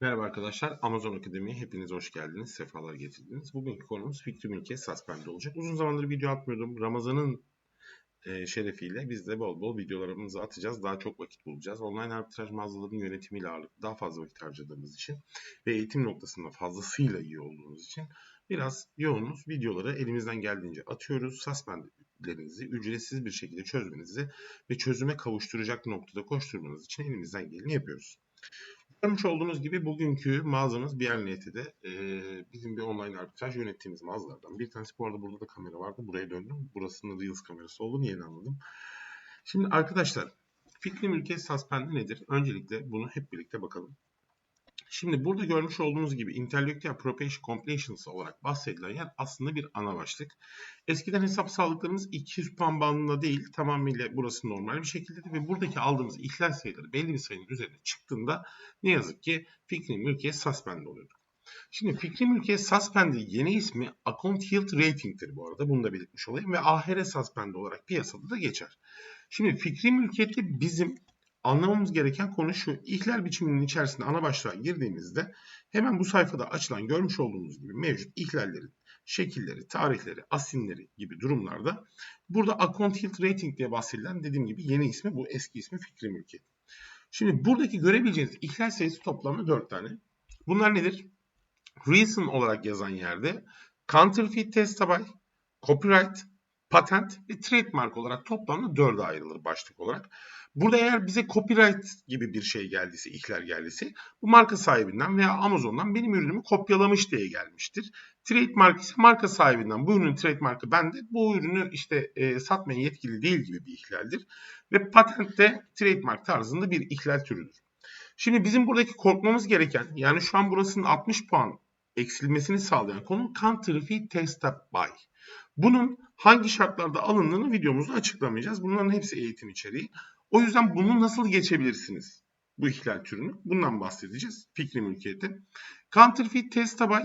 Merhaba arkadaşlar, Amazon Akademi'ye hepiniz hoş geldiniz, sefalar getirdiniz. Bugünkü konumuz Fikri Mülkiye Suspend olacak. Uzun zamandır video atmıyordum. Ramazan'ın e, şerefiyle biz de bol bol videolarımızı atacağız. Daha çok vakit bulacağız. Online arbitraj mağazalarının yönetimiyle ağırlıklı daha fazla vakit harcadığımız için ve eğitim noktasında fazlasıyla iyi olduğumuz için biraz yoğunuz. Videoları elimizden geldiğince atıyoruz. Suspendlerinizi ücretsiz bir şekilde çözmenizi ve çözüme kavuşturacak noktada koşturmanız için elimizden geleni yapıyoruz. Görmüş olduğunuz gibi bugünkü mağazamız Biernet'de e, bizim bir online arbitraj yönettiğimiz mağazalardan. Bir tanesi bu arada burada da kamera vardı. Buraya döndüm. Burasının Reels kamerası olduğunu yeni anladım. Şimdi arkadaşlar fikri mülkiyet suspendi nedir? Öncelikle bunu hep birlikte bakalım. Şimdi burada görmüş olduğunuz gibi Intellectual Property Completions olarak bahsedilen yer aslında bir ana başlık. Eskiden hesap sağlıklarımız 200 puan bandında değil tamamıyla burası normal bir şekilde ve buradaki aldığımız ihlal sayıları belli bir sayının üzerine çıktığında ne yazık ki fikri mülkiyet suspend oluyordu. Şimdi fikri mülkiyet suspend'in yeni ismi Account Yield Rating'tir bu arada. Bunu da belirtmiş olayım ve AHR suspend olarak piyasada da geçer. Şimdi fikri mülkiyette bizim anlamamız gereken konu şu. İhlal biçiminin içerisinde ana başlığa girdiğimizde hemen bu sayfada açılan görmüş olduğunuz gibi mevcut ihlallerin şekilleri, tarihleri, asinleri gibi durumlarda burada account yield rating diye bahsedilen dediğim gibi yeni ismi bu eski ismi fikri mülkiyet. Şimdi buradaki görebileceğiniz ihlal sayısı toplamda 4 tane. Bunlar nedir? Reason olarak yazan yerde counterfeit testabay, copyright, patent ve trademark olarak toplamda 4'e ayrılır başlık olarak. Burada eğer bize copyright gibi bir şey geldiyse, ihlal geldiyse bu marka sahibinden veya Amazon'dan benim ürünümü kopyalamış diye gelmiştir. Trademark ise marka sahibinden bu ürünün trademarkı bende, bu ürünü işte e, satmaya yetkili değil gibi bir ihlaldir. Ve patent de trademark tarzında bir ihlal türüdür. Şimdi bizim buradaki korkmamız gereken yani şu an burasının 60 puan eksilmesini sağlayan konu counterfeit test by. Bunun hangi şartlarda alındığını videomuzda açıklamayacağız. Bunların hepsi eğitim içeriği. O yüzden bunu nasıl geçebilirsiniz? Bu ihlal türünü. Bundan bahsedeceğiz. Fikri mülkiyeti. Counterfeit test by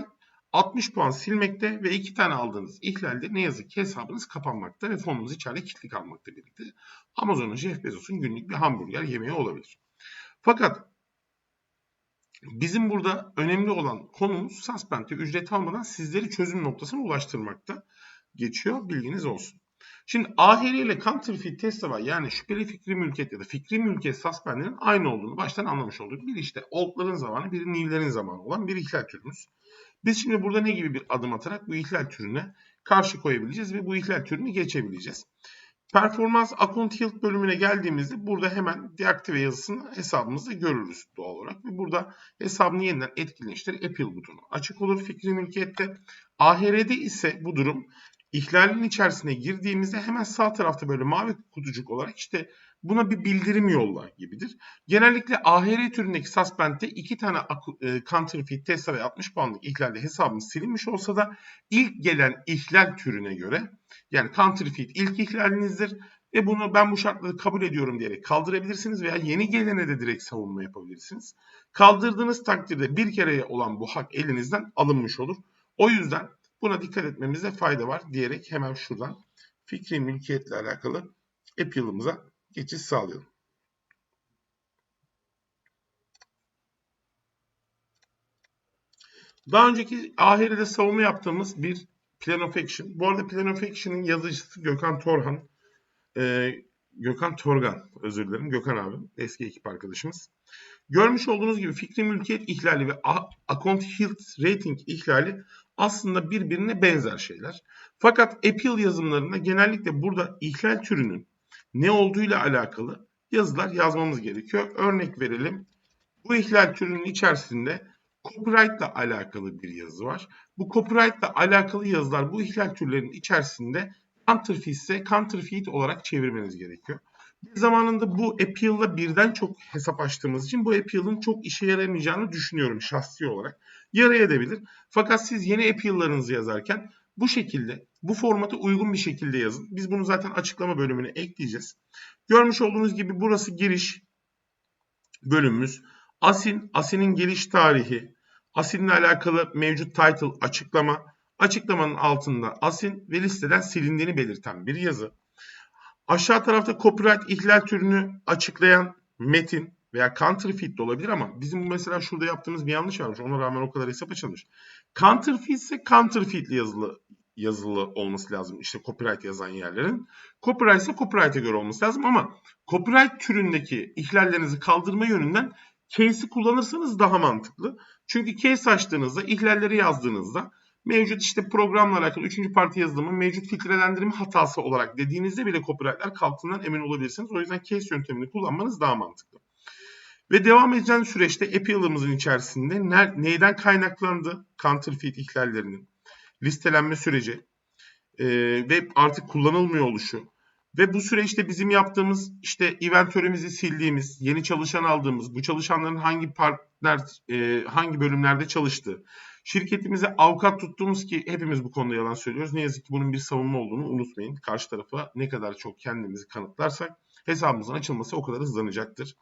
60 puan silmekte ve iki tane aldığınız ihlalde ne yazık ki hesabınız kapanmakta ve fonunuz içeride kilitli kalmakta birlikte. Amazon'un Jeff Bezos'un günlük bir hamburger yemeği olabilir. Fakat bizim burada önemli olan konumuz suspend'e ücret almadan sizleri çözüm noktasına ulaştırmakta geçiyor. Bilginiz olsun. Şimdi AHR ile counterfeit test var. Yani şüpheli fikri mülkiyet ya da fikri mülkiyet suspendinin aynı olduğunu baştan anlamış olduk. Bir işte old'ların zamanı, biri new'lerin zamanı olan bir ihlal türümüz. Biz şimdi burada ne gibi bir adım atarak bu ihlal türüne karşı koyabileceğiz ve bu ihlal türünü geçebileceğiz. Performans Account Yield bölümüne geldiğimizde burada hemen deaktive yazısını hesabımızda görürüz doğal olarak. Ve burada hesabını yeniden etkileştir Appeal butonu açık olur fikri mülkiyette. AHR'de ise bu durum ihlalin içerisine girdiğimizde hemen sağ tarafta böyle mavi kutucuk olarak işte buna bir bildirim yolla gibidir. Genellikle AHR türündeki suspend'de iki tane e, counterfeit testa ve 60 puanlık ihlalde hesabımız silinmiş olsa da ilk gelen ihlal türüne göre yani counterfeit ilk ihlalinizdir ve bunu ben bu şartları kabul ediyorum diyerek kaldırabilirsiniz veya yeni gelene de direkt savunma yapabilirsiniz. Kaldırdığınız takdirde bir kereye olan bu hak elinizden alınmış olur. O yüzden Buna dikkat etmemizde fayda var diyerek hemen şuradan fikri mülkiyetle alakalı appeal'ımıza geçiş sağlayalım. Daha önceki ahirede savunma yaptığımız bir Plan of Action. Bu arada Plan of Action'ın yazıcısı Gökhan Torhan. Ee, Gökhan Torgan, özür dilerim. Gökhan abim, eski ekip arkadaşımız. Görmüş olduğunuz gibi fikri mülkiyet ihlali ve account health rating ihlali aslında birbirine benzer şeyler. Fakat Appeal yazımlarında genellikle burada ihlal türünün ne olduğuyla alakalı yazılar yazmamız gerekiyor. Örnek verelim. Bu ihlal türünün içerisinde copyright ile alakalı bir yazı var. Bu copyright ile alakalı yazılar bu ihlal türlerinin içerisinde counterfeit ise counterfeit olarak çevirmeniz gerekiyor. Bir zamanında bu appeal'la birden çok hesap açtığımız için bu appeal'ın çok işe yaramayacağını düşünüyorum şahsi olarak. Yarayabilir. Fakat siz yeni appeal'larınızı yazarken bu şekilde, bu formata uygun bir şekilde yazın. Biz bunu zaten açıklama bölümüne ekleyeceğiz. Görmüş olduğunuz gibi burası giriş bölümümüz. Asin, Asin'in geliş tarihi, Asin'le alakalı mevcut title açıklama, açıklamanın altında Asin ve listeden silindiğini belirten bir yazı. Aşağı tarafta copyright ihlal türünü açıklayan metin veya counterfeit de olabilir ama bizim mesela şurada yaptığımız bir yanlış varmış. Ona rağmen o kadar hesap açılmış. Counterfeit ise counterfeit'li yazılı yazılı olması lazım. İşte copyright yazan yerlerin. Copyright ise copyright'e göre olması lazım ama copyright türündeki ihlallerinizi kaldırma yönünden case'i kullanırsanız daha mantıklı. Çünkü case açtığınızda, ihlalleri yazdığınızda mevcut işte programla alakalı 3. parti yazılımı mevcut filtrelendirme hatası olarak dediğinizde bile copyright'lar kalktığından emin olabilirsiniz. O yüzden case yöntemini kullanmanız daha mantıklı. Ve devam edeceğin süreçte API'lımızın içerisinde ne, neyden kaynaklandı counterfeit ihlallerinin listelenme süreci e, ve artık kullanılmıyor oluşu ve bu süreçte bizim yaptığımız işte inventörümüzü sildiğimiz, yeni çalışan aldığımız, bu çalışanların hangi partner, e, hangi bölümlerde çalıştığı, şirketimize avukat tuttuğumuz ki hepimiz bu konuda yalan söylüyoruz. Ne yazık ki bunun bir savunma olduğunu unutmayın. Karşı tarafa ne kadar çok kendimizi kanıtlarsak hesabımızın açılması o kadar hızlanacaktır.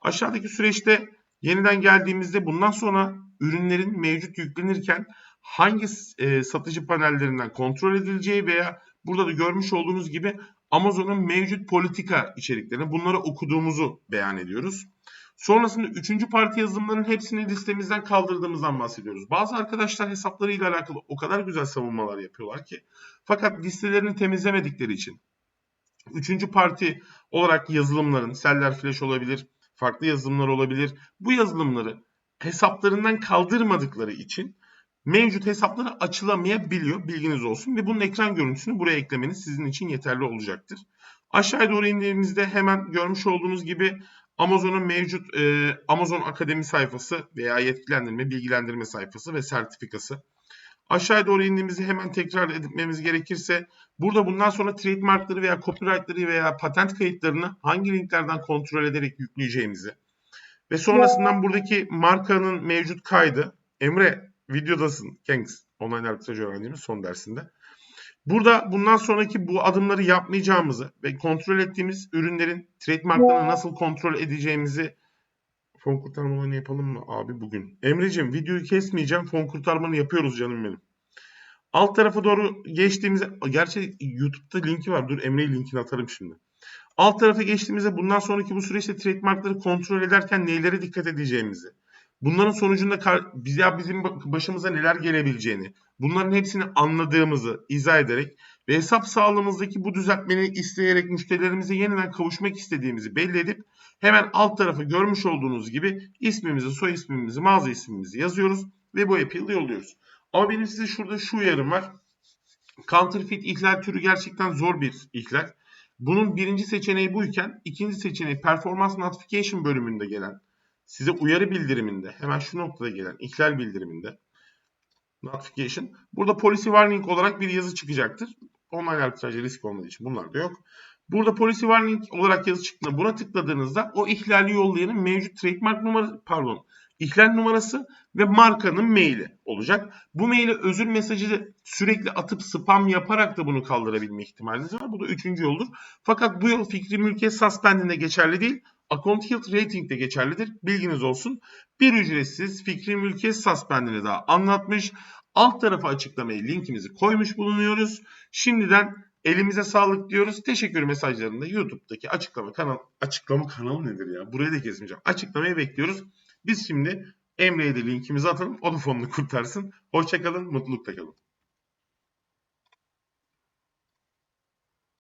Aşağıdaki süreçte yeniden geldiğimizde bundan sonra ürünlerin mevcut yüklenirken hangi e, satıcı panellerinden kontrol edileceği veya burada da görmüş olduğunuz gibi Amazon'un mevcut politika içeriklerini bunları okuduğumuzu beyan ediyoruz. Sonrasında üçüncü parti yazılımların hepsini listemizden kaldırdığımızdan bahsediyoruz. Bazı arkadaşlar hesaplarıyla alakalı o kadar güzel savunmalar yapıyorlar ki fakat listelerini temizlemedikleri için üçüncü parti olarak yazılımların, Seller Flash olabilir, farklı yazılımlar olabilir. Bu yazılımları hesaplarından kaldırmadıkları için mevcut hesapları açılamayabiliyor. Bilginiz olsun ve bunun ekran görüntüsünü buraya eklemeniz sizin için yeterli olacaktır. Aşağıya doğru indiğimizde hemen görmüş olduğunuz gibi Amazon'un mevcut e, Amazon Akademi sayfası veya yetkilendirme, bilgilendirme sayfası ve sertifikası. Aşağıya doğru indiğimizde hemen tekrar etmemiz gerekirse burada bundan sonra trademarkları veya copyrightları veya patent kayıtlarını hangi linklerden kontrol ederek yükleyeceğimizi ve sonrasından buradaki markanın mevcut kaydı Emre videodasın Kengs online arbitraj öğrendiğimiz son dersinde. Burada bundan sonraki bu adımları yapmayacağımızı ve kontrol ettiğimiz ürünlerin trademarklarını nasıl kontrol edeceğimizi fon kurtarmalarını yapalım mı abi bugün? Emre'cim videoyu kesmeyeceğim. Fon kurtarmanı yapıyoruz canım benim. Alt tarafa doğru geçtiğimizde gerçi YouTube'da linki var. Dur Emre'ye linkini atarım şimdi. Alt tarafa geçtiğimizde bundan sonraki bu süreçte trademarkları kontrol ederken nelere dikkat edeceğimizi, bunların sonucunda biz ya bizim başımıza neler gelebileceğini, bunların hepsini anladığımızı izah ederek ve hesap sağlığımızdaki bu düzeltmeyi isteyerek müşterilerimize yeniden kavuşmak istediğimizi belli edip hemen alt tarafı görmüş olduğunuz gibi ismimizi, soy ismimizi, mağaza ismimizi yazıyoruz ve bu appeal'ı yolluyoruz. Ama benim size şurada şu uyarım var. Counterfeit ihlal türü gerçekten zor bir ihlal. Bunun birinci seçeneği buyken ikinci seçeneği performans notification bölümünde gelen size uyarı bildiriminde hemen şu noktada gelen ihlal bildiriminde notification burada policy warning olarak bir yazı çıkacaktır. Online arbitrajda risk olmadığı için bunlar da yok. Burada policy warning olarak yazı çıktığında buna tıkladığınızda o ihlali yollayanın mevcut trademark numarası pardon ihlal numarası ve markanın maili olacak. Bu maili özür mesajı sürekli atıp spam yaparak da bunu kaldırabilme ihtimaliniz var. Bu da üçüncü yoldur. Fakat bu yol fikri mülkiyet suspendinde geçerli değil. Account Health Rating de geçerlidir. Bilginiz olsun. Bir ücretsiz fikri mülkiyet suspendini daha anlatmış. Alt tarafa açıklamayı linkimizi koymuş bulunuyoruz. Şimdiden elimize sağlık diyoruz. Teşekkür mesajlarında YouTube'daki açıklama kanal açıklama kanalı nedir ya? Burayı da kesmeyeceğim. Açıklamayı bekliyoruz. Biz şimdi Emre'ye de linkimizi atalım. O da fonunu kurtarsın. Hoşçakalın, mutlulukla kalın.